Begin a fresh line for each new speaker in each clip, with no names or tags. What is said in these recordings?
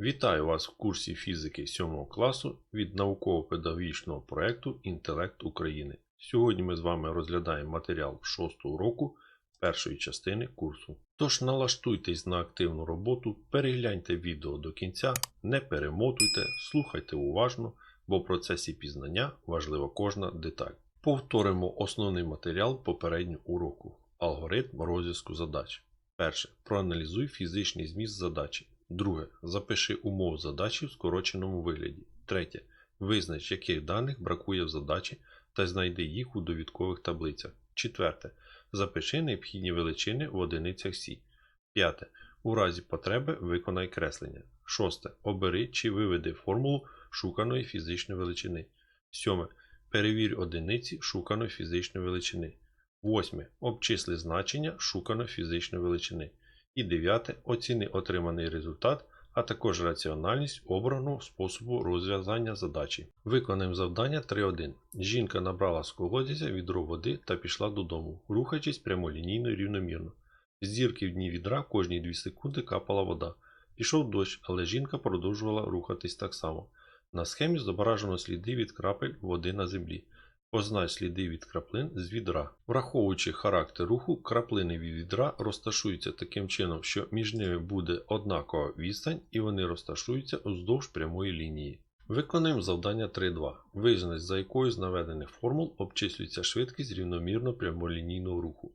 Вітаю вас в курсі фізики 7 класу від науково-педагогічного проєкту Інтелект України. Сьогодні ми з вами розглядаємо матеріал 6 уроку першої частини курсу. Тож налаштуйтесь на активну роботу, перегляньте відео до кінця, не перемотуйте, слухайте уважно, бо в процесі пізнання важлива кожна деталь. Повторимо основний матеріал попереднього уроку. Алгоритм розв'язку задач. Перше. Проаналізуй фізичний зміст задачі. Друге. Запиши умови задачі в скороченому вигляді. Третє. Визнач, яких даних бракує в задачі та знайди їх у довідкових таблицях. Четверте. Запиши необхідні величини в одиницях Сі. П'яте. У разі потреби виконай креслення. Шосте. Обери чи виведи формулу шуканої фізичної величини. Сьоме. Перевір одиниці шуканої фізичної величини. Восьме. Обчисли значення шуканої фізичної величини. І дев'яте. Оціни отриманий результат, а також раціональність обраного способу розв'язання задачі. Виконаємо завдання 3.1. Жінка набрала з колодязя відро води та пішла додому, рухаючись прямолінійно і рівномірно. З зірки в дні відра кожні 2 секунди капала вода. Пішов дощ, але жінка продовжувала рухатись так само. На схемі зображено сліди від крапель води на землі. Познач сліди від краплин з відра. Враховуючи характер руху, краплини від відра розташуються таким чином, що між ними буде однакова відстань і вони розташуються уздовж прямої лінії. Виконуємо завдання 3.2. Визнач, за якою з наведених формул обчислюється швидкість рівномірно прямолінійного руху.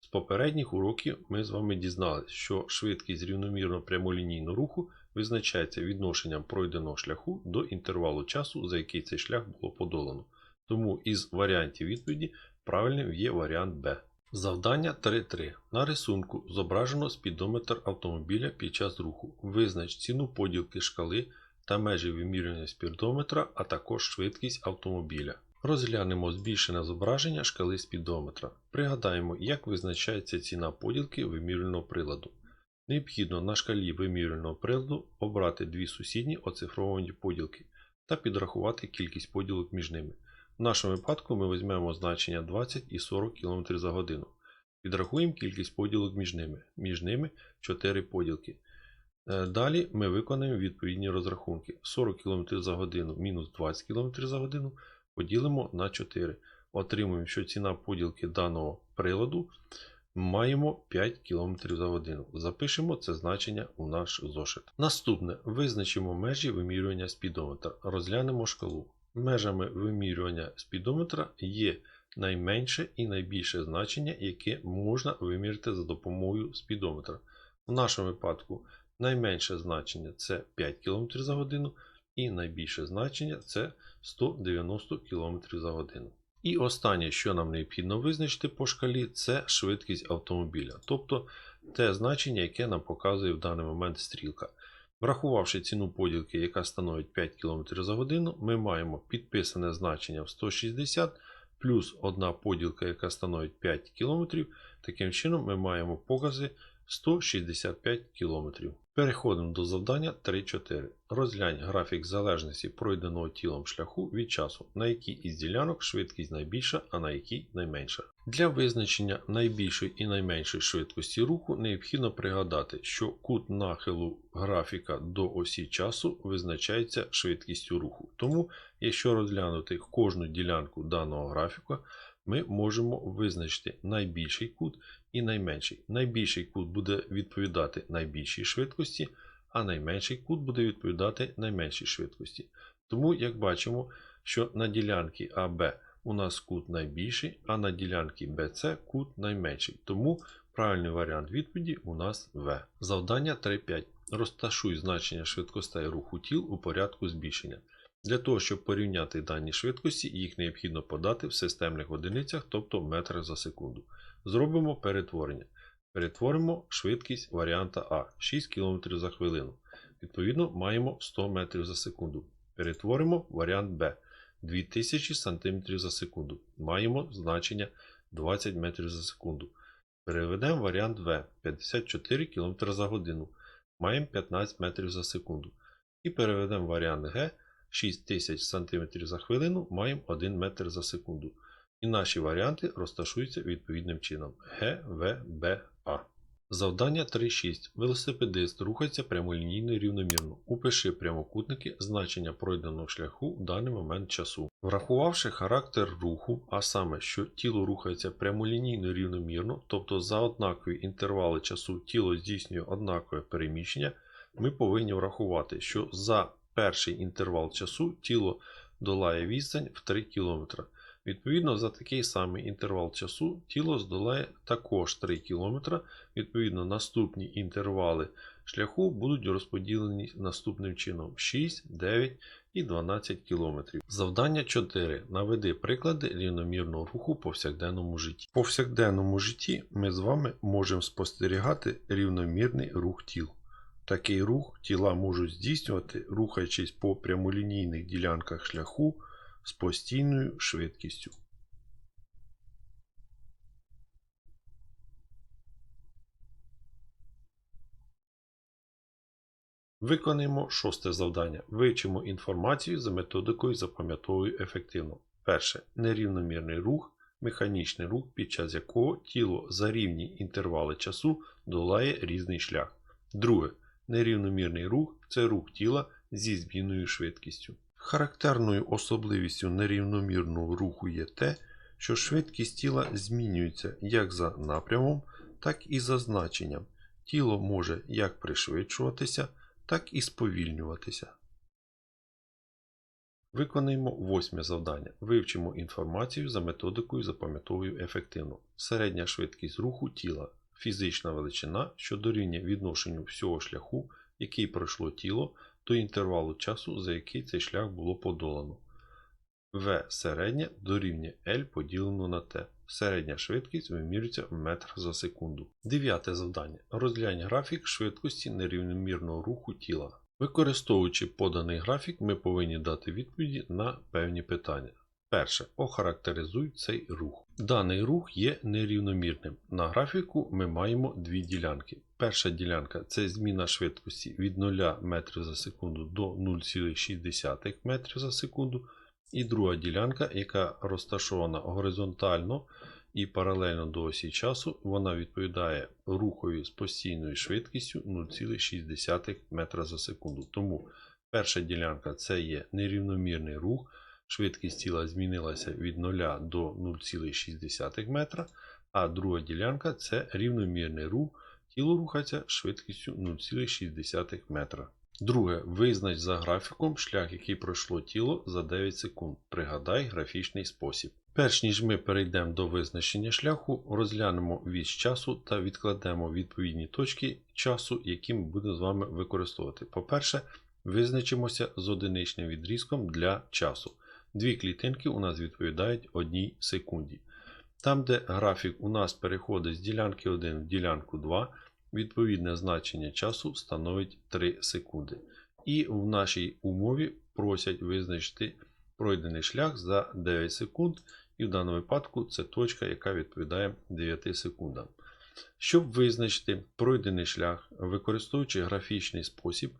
З попередніх уроків ми з вами дізналися, що швидкість рівномірно прямолінійного руху визначається відношенням пройденого шляху до інтервалу часу, за який цей шлях було подолано. Тому із варіантів відповіді правильним є варіант Б. Завдання 3.3. На рисунку зображено спідометр автомобіля під час руху. Визнач ціну поділки шкали та межі вимірювання спідометра, а також швидкість автомобіля. Розглянемо збільшене зображення шкали спідометра. Пригадаємо, як визначається ціна поділки вимірювального приладу. Необхідно на шкалі вимірювального приладу обрати дві сусідні оцифровані поділки та підрахувати кількість поділок між ними. В нашому випадку ми візьмемо значення 20 і 40 км за годину. Підрахуємо кількість поділок між ними. Між ними 4 поділки. Е, Далі ми виконаємо відповідні розрахунки. 40 км за годину мінус 20 км за годину поділимо на 4. Отримуємо, що ціна поділки даного приладу маємо 5 км за годину. Запишемо це значення у наш зошит. Наступне визначимо межі вимірювання спідометра. Розглянемо шкалу. Межами вимірювання спідометра є найменше і найбільше значення, яке можна виміряти за допомогою спідометра. В нашому випадку найменше значення це 5 км за годину, і найбільше значення це 190 км за годину. І останнє, що нам необхідно визначити по шкалі, це швидкість автомобіля, тобто те значення, яке нам показує в даний момент стрілка. Врахувавши ціну поділки, яка становить 5 км за годину, ми маємо підписане значення в 160 плюс одна поділка, яка становить 5 км. Таким чином ми маємо покази 165 км. Переходимо до завдання 3.4. Розглянь графік залежності пройденого тілом шляху від часу, на якій із ділянок швидкість найбільша, а на якій найменша. Для визначення найбільшої і найменшої швидкості руху необхідно пригадати, що кут нахилу графіка до осі часу визначається швидкістю руху. Тому, якщо розглянути кожну ділянку даного графіка, ми можемо визначити найбільший кут і найменший. Найбільший кут буде відповідати найбільшій швидкості, а найменший кут буде відповідати найменшій швидкості. Тому, як бачимо, що на ділянці АБ у нас кут найбільший, а на ділянці BC кут найменший. Тому правильний варіант відповіді у нас В. Завдання 3.5. Розташуй значення швидкостей руху тіл у порядку збільшення. Для того, щоб порівняти дані швидкості, їх необхідно подати в системних одиницях, тобто метрах за секунду. Зробимо перетворення. Перетворимо швидкість варіанта А 6 км за хвилину. Відповідно, маємо 100 метрів за секунду. Перетворимо варіант Б 2000 см за секунду. Маємо значення 20 метрів за секунду. Переведемо варіант В 54 км за годину. Маємо 15 метрів за секунду. І переведемо варіант Г 6000 см за хвилину, маємо 1 метр за секунду. І наші варіанти розташуються відповідним чином Г, В, Б, А. Завдання 3.6. Велосипедист рухається прямолінійно і рівномірно. Упиши прямокутники значення пройденого шляху в даний момент часу. Врахувавши характер руху, а саме, що тіло рухається прямолінійно і рівномірно, тобто за однакові інтервали часу тіло здійснює однакове переміщення, ми повинні врахувати, що за перший інтервал часу тіло долає відстань в 3 км. Відповідно, за такий самий інтервал часу тіло здолає також 3 км. Відповідно, наступні інтервали шляху будуть розподілені наступним чином 6, 9 і 12 км. Завдання 4. Наведи приклади рівномірного руху в повсякденному житті. В повсякденному житті ми з вами можемо спостерігати рівномірний рух тіл. Такий рух тіла можуть здійснювати, рухаючись по прямолінійних ділянках шляху з постійною швидкістю. Виконаємо шосте завдання. Вивчимо інформацію за методикою запам'ятовую ефективно. Перше. Нерівномірний рух, механічний рух, під час якого тіло за рівні інтервали часу долає різний шлях. Друге. Нерівномірний рух це рух тіла зі змінною швидкістю. Характерною особливістю нерівномірного руху є те, що швидкість тіла змінюється як за напрямом, так і за значенням. Тіло може як пришвидшуватися, так і сповільнюватися. Виконаємо восьме завдання. Вивчимо інформацію за методикою запам'ятовую ефективно. Середня швидкість руху тіла фізична величина, що дорівнює відношенню всього шляху, який пройшло тіло, до інтервалу часу, за який цей шлях було подолано. В середня дорівнює L поділено на T. Середня швидкість вимірюється в метр за секунду. Дев'яте завдання. Розглянь графік швидкості нерівномірного руху тіла. Використовуючи поданий графік, ми повинні дати відповіді на певні питання. Перше. Охарактеризуй цей рух. Даний рух є нерівномірним. На графіку ми маємо дві ділянки. Перша ділянка це зміна швидкості від 0 метрів за секунду до 0,6 метрів за секунду. І друга ділянка, яка розташована горизонтально і паралельно до осі часу, вона відповідає рухові з постійною швидкістю 0,6 метра за секунду. Тому перша ділянка це є нерівномірний рух. Швидкість тіла змінилася від 0 до 0,6 метра, а друга ділянка це рівномірний рух. Тіло рухається швидкістю 0,6 метра. Друге. Визнач за графіком шлях, який пройшло тіло за 9 секунд. Пригадай графічний спосіб. Перш ніж ми перейдемо до визначення шляху, розглянемо вісь часу та відкладемо відповідні точки часу, які ми будемо з вами використовувати. По-перше, визначимося з одиничним відрізком для часу. Дві клітинки у нас відповідають 1 секунді. Там, де графік у нас переходить з ділянки 1 в ділянку 2, відповідне значення часу становить 3 секунди. І в нашій умові просять визначити пройдений шлях за 9 секунд, і в даному випадку це точка, яка відповідає 9 секундам. Щоб визначити пройдений шлях, використовуючи графічний спосіб,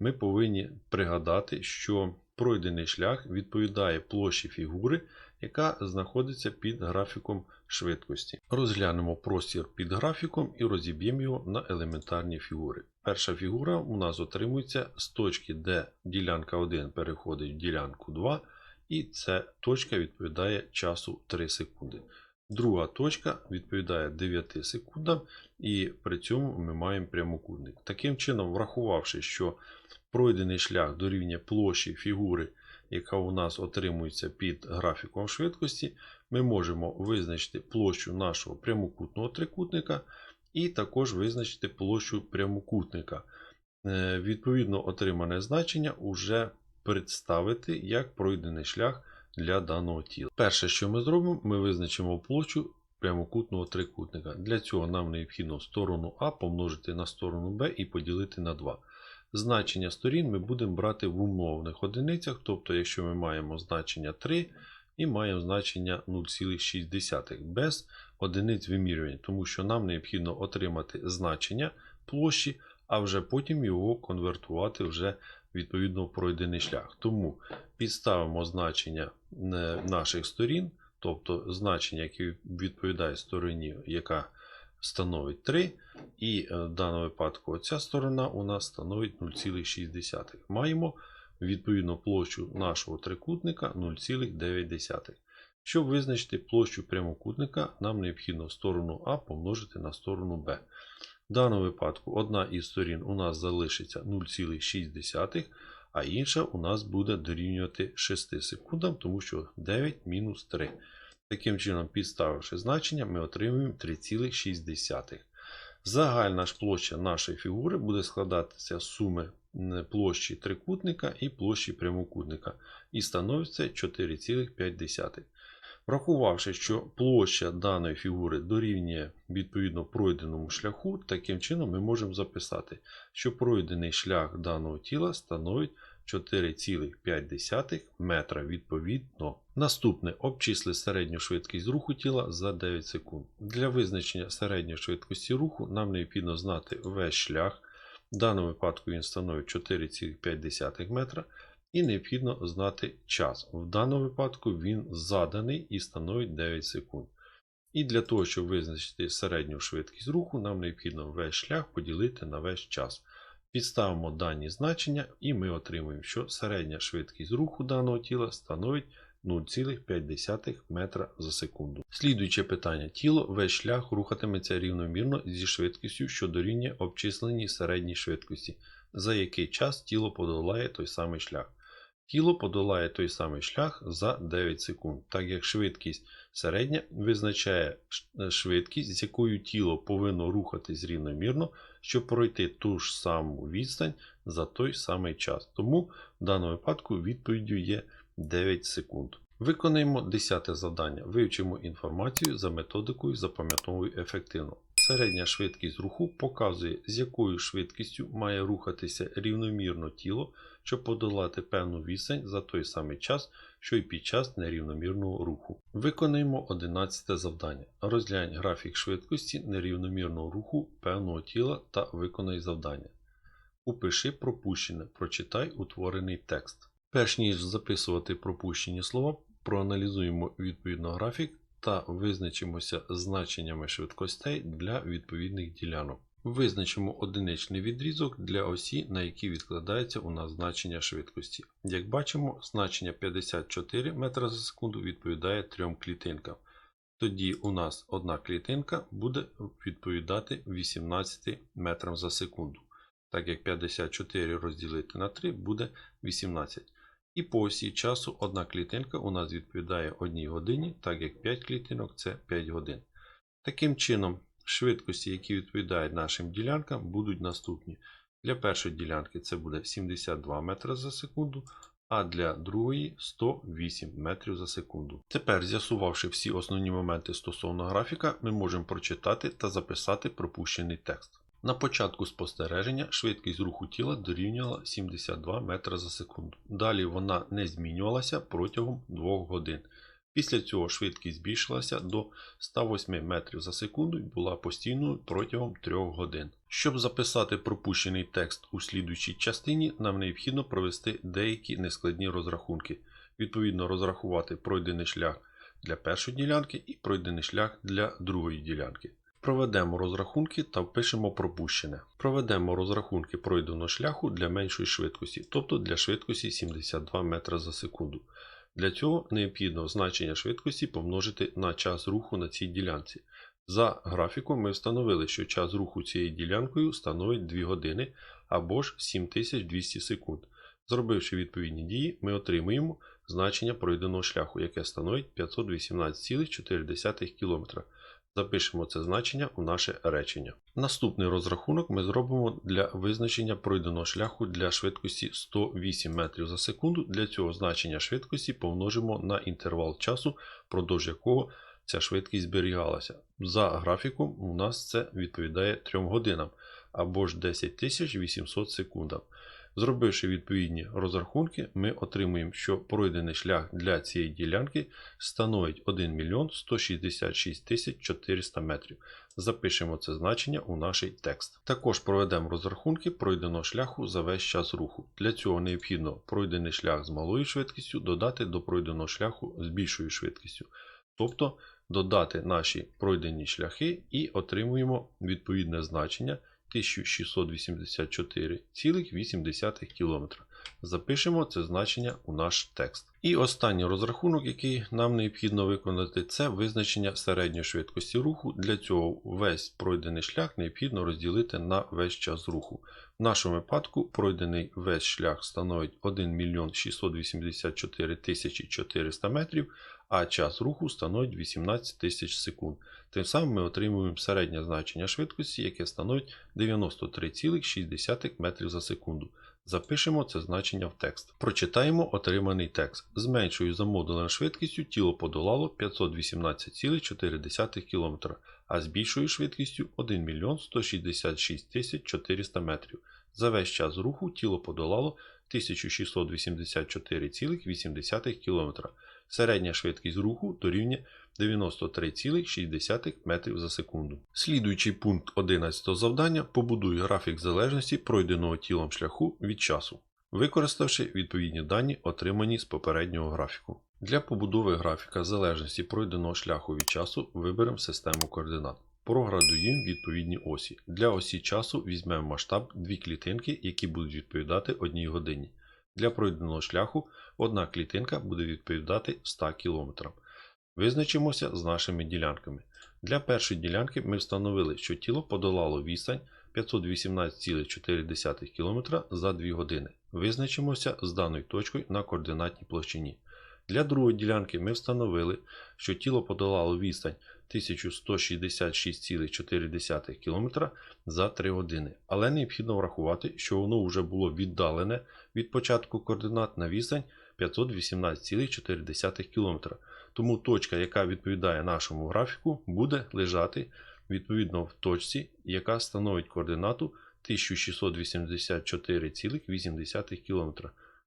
ми повинні пригадати, що пройдений шлях відповідає площі фігури, яка знаходиться під графіком швидкості. Розглянемо простір під графіком і розіб'ємо його на елементарні фігури. Перша фігура у нас отримується з точки, де ділянка 1 переходить в ділянку 2, і ця точка відповідає часу 3 секунди. Друга точка відповідає 9 секундам, і при цьому ми маємо прямокутник. Таким чином, врахувавши, що пройдений шлях дорівнює площі фігури, яка у нас отримується під графіком швидкості, ми можемо визначити площу нашого прямокутного трикутника і також визначити площу прямокутника. Е, Відповідно, отримане значення вже представити як пройдений шлях для даного тіла. Перше, що ми зробимо, ми визначимо площу прямокутного трикутника. Для цього нам необхідно сторону А помножити на сторону Б і поділити на 2. Значення сторін ми будемо брати в умовних одиницях, тобто, якщо ми маємо значення 3 і маємо значення 0,6 без одиниць вимірювання, тому що нам необхідно отримати значення площі, а вже потім його конвертувати вже відповідно пройдений шлях. Тому підставимо значення е, наших сторін, тобто значення, яке відповідає стороні, яка становить 3, і е, в даному випадку оця сторона у нас становить 0,6. Маємо відповідно площу нашого трикутника 0,9. Щоб визначити площу прямокутника, нам необхідно сторону А помножити на сторону Б. В даному випадку одна із сторін у нас залишиться 0,6, а інша у нас буде дорівнювати 6 секундам, тому що 9 мінус 3. Таким чином, підставивши значення, ми отримуємо 3,6. Загальна ж площа нашої фігури буде складатися з суми площі трикутника і площі прямокутника і становиться 4,5. Врахувавши, що площа даної фігури дорівнює відповідно пройденому шляху, таким чином ми можемо записати, що пройдений шлях даного тіла становить 4,5 метра відповідно. Наступне обчисли середню швидкість руху тіла за 9 секунд. Для визначення середньої швидкості руху нам необхідно знати весь шлях. В даному випадку він становить 4,5 метра. І необхідно знати час. В даному випадку він заданий і становить 9 секунд. І для того, щоб визначити середню швидкість руху, нам необхідно весь шлях поділити на весь час. Підставимо дані значення, і ми отримуємо, що середня швидкість руху даного тіла становить 0,5 метра за секунду. Слідуюче питання. Тіло весь шлях рухатиметься рівномірно зі швидкістю, що дорівнює обчисленій середній швидкості, за який час тіло подолає той самий шлях. Тіло подолає той самий шлях за 9 секунд, так як швидкість середня визначає швидкість, з якою тіло повинно рухатись рівномірно, щоб пройти ту ж саму відстань за той самий час. Тому в даному випадку відповіддю є 9 секунд. Виконаємо 10 завдання. Вивчимо інформацію за методикою запам'ятовуй ефективно. Середня швидкість руху показує, з якою швидкістю має рухатися рівномірно тіло, щоб подолати певну відстань за той самий час, що й під час нерівномірного руху. Виконаємо 11 завдання. Розглянь графік швидкості нерівномірного руху певного тіла та виконай завдання. Упиши пропущене, прочитай утворений текст. Перш ніж записувати пропущені слова, проаналізуємо відповідно графік та визначимося значеннями швидкостей для відповідних ділянок. Визначимо одиничний відрізок для осі, на якій відкладається у нас значення швидкості. Як бачимо, значення 54 метра за секунду відповідає трьом клітинкам. Тоді у нас одна клітинка буде відповідати 18 метрам за секунду. Так як 54 розділити на 3 буде 18. І по осі часу одна клітинка у нас відповідає 1 годині, так як 5 клітинок це 5 годин. Таким чином, швидкості, які відповідають нашим ділянкам, будуть наступні. Для першої ділянки це буде 72 метри за секунду, а для другої 108 метрів за секунду. Тепер, з'ясувавши всі основні моменти стосовно графіка, ми можемо прочитати та записати пропущений текст. На початку спостереження швидкість руху тіла дорівнювала 72 метри за секунду. Далі вона не змінювалася протягом 2 годин. Після цього швидкість збільшилася до 108 метрів за секунду і була постійною протягом 3 годин. Щоб записати пропущений текст у слідуючій частині, нам необхідно провести деякі нескладні розрахунки. Відповідно, розрахувати пройдений шлях для першої ділянки і пройдений шлях для другої ділянки. Проведемо розрахунки та впишемо пропущене. Проведемо розрахунки пройденого шляху для меншої швидкості, тобто для швидкості 72 метра за секунду. Для цього необхідно значення швидкості помножити на час руху на цій ділянці. За графіком ми встановили, що час руху цією ділянкою становить 2 години або ж 7200 секунд. Зробивши відповідні дії, ми отримуємо значення пройденого шляху, яке становить 518,4 км. Запишемо це значення у наше речення. Наступний розрахунок ми зробимо для визначення пройденого шляху для швидкості 108 метрів за секунду. Для цього значення швидкості помножимо на інтервал часу, впродовж якого ця швидкість зберігалася. За графіком у нас це відповідає 3 годинам або ж 10800 секундам. Зробивши відповідні розрахунки, ми отримуємо, що пройдений шлях для цієї ділянки становить 1 мільйон 166 тисяч 400 метрів. Запишемо це значення у наш текст. Також проведемо розрахунки пройденого шляху за весь час руху. Для цього необхідно пройдений шлях з малою швидкістю додати до пройденого шляху з більшою швидкістю. Тобто додати наші пройдені шляхи і отримуємо відповідне значення 1684,8 км. Запишемо це значення у наш текст. І останній розрахунок, який нам необхідно виконати, це визначення середньої швидкості руху. Для цього весь пройдений шлях необхідно розділити на весь час руху. В нашому випадку пройдений весь шлях становить 1 мільйон 684 тисячі 400 метрів, а час руху становить 18 тисяч секунд. Тим самим ми отримуємо середнє значення швидкості, яке становить 93,6 метрів за секунду. Запишемо це значення в текст. Прочитаємо отриманий текст. З меншою за швидкістю тіло подолало 518,4 км, а з більшою швидкістю 1 мільйон 166 тисяч 400 метрів. За весь час руху тіло подолало 1684,8 км. Середня швидкість руху дорівнює 93,6 метрів за секунду. Слідуючий пункт 11 завдання побудуй графік залежності пройденого тілом шляху від часу, використавши відповідні дані, отримані з попереднього графіку. Для побудови графіка залежності пройденого шляху від часу виберемо систему координат. Проградуємо відповідні осі. Для осі часу візьмемо масштаб дві клітинки, які будуть відповідати одній годині. Для пройденого шляху одна клітинка буде відповідати 100 км. Визначимося з нашими ділянками. Для першої ділянки ми встановили, що тіло подолало відстань 518,4 км за 2 години. Визначимося з даною точкою на координатній площині. Для другої ділянки ми встановили, що тіло подолало відстань 1166,4 км за 3 години, але необхідно врахувати, що воно вже було віддалене від початку координат на відстань 518,4 км. Тому точка, яка відповідає нашому графіку, буде лежати відповідно в точці, яка становить координату 1684,8 км.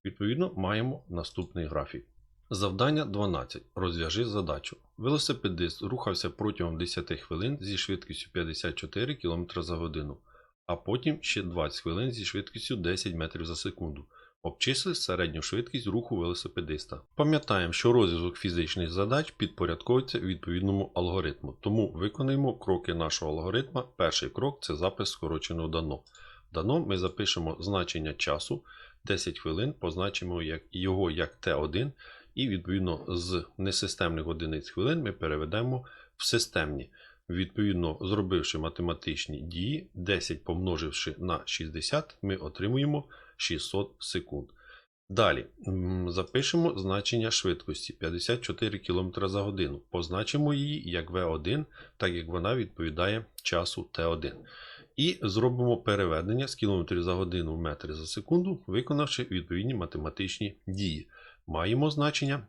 Відповідно, маємо наступний графік. Завдання 12. Розв'яжи задачу. Велосипедист рухався протягом 10 хвилин зі швидкістю 54 км за годину, а потім ще 20 хвилин зі швидкістю 10 метрів за секунду. Обчисли середню швидкість руху велосипедиста. Пам'ятаємо, що розв'язок фізичних задач підпорядковується відповідному алгоритму, тому виконуємо кроки нашого алгоритма. Перший крок це запис скороченого дано. Дано ми запишемо значення часу 10 хвилин, позначимо його як Т1, і відповідно з несистемних одиниць хвилин ми переведемо в системні. Відповідно, зробивши математичні дії, 10 помноживши на 60, ми отримуємо 600 секунд. Далі запишемо значення швидкості 54 км за годину. Позначимо її як V1, так як вона відповідає часу T1. І зробимо переведення з км за годину в метри за секунду, виконавши відповідні математичні дії. Маємо значення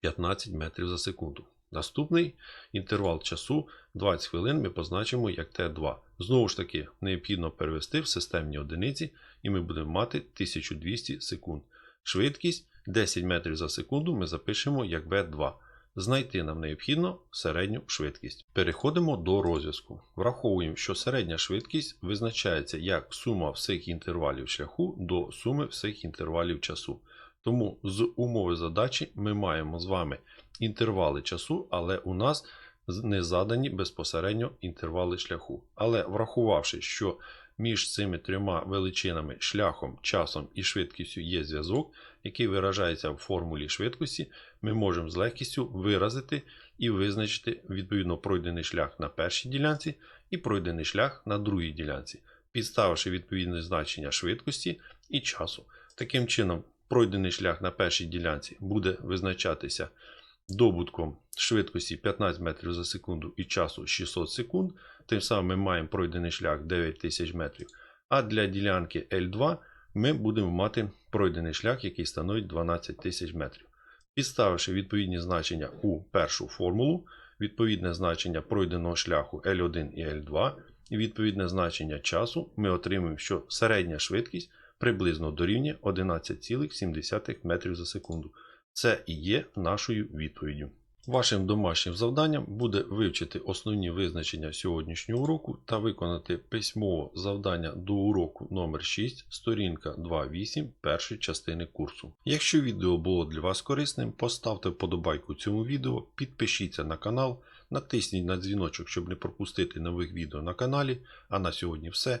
15 метрів за секунду. Наступний інтервал часу 20 хвилин ми позначимо як Т2. Знову ж таки, необхідно перевести в системні одиниці, і ми будемо мати 1200 секунд. Швидкість 10 метрів за секунду ми запишемо як В2. Знайти нам необхідно середню швидкість. Переходимо до розв'язку. Враховуємо, що середня швидкість визначається як сума всіх інтервалів шляху до суми всіх інтервалів часу. Тому з умови задачі ми маємо з вами інтервали часу, але у нас не задані безпосередньо інтервали шляху. Але врахувавши, що між цими трьома величинами шляхом, часом і швидкістю є зв'язок, який виражається в формулі швидкості, ми можемо з легкістю виразити і визначити відповідно пройдений шлях на першій ділянці і пройдений шлях на другій ділянці, підставивши відповідне значення швидкості і часу. Таким чином, пройдений шлях на першій ділянці буде визначатися добутком швидкості 15 метрів за секунду і часу 600 секунд. Тим самим ми маємо пройдений шлях 9000 метрів. А для ділянки L2 ми будемо мати пройдений шлях, який становить 12 тисяч метрів. Підставивши відповідні значення у першу формулу, відповідне значення пройденого шляху L1 і L2, і відповідне значення часу, ми отримуємо, що середня швидкість приблизно дорівнює 11,7 метрів за секунду. Це і є нашою відповіддю. Вашим домашнім завданням буде вивчити основні визначення сьогоднішнього уроку та виконати письмово завдання до уроку номер 6 сторінка 2.8 першої частини курсу. Якщо відео було для вас корисним, поставте вподобайку цьому відео, підпишіться на канал Натисніть на дзвіночок, щоб не пропустити нових відео на каналі. А на сьогодні все.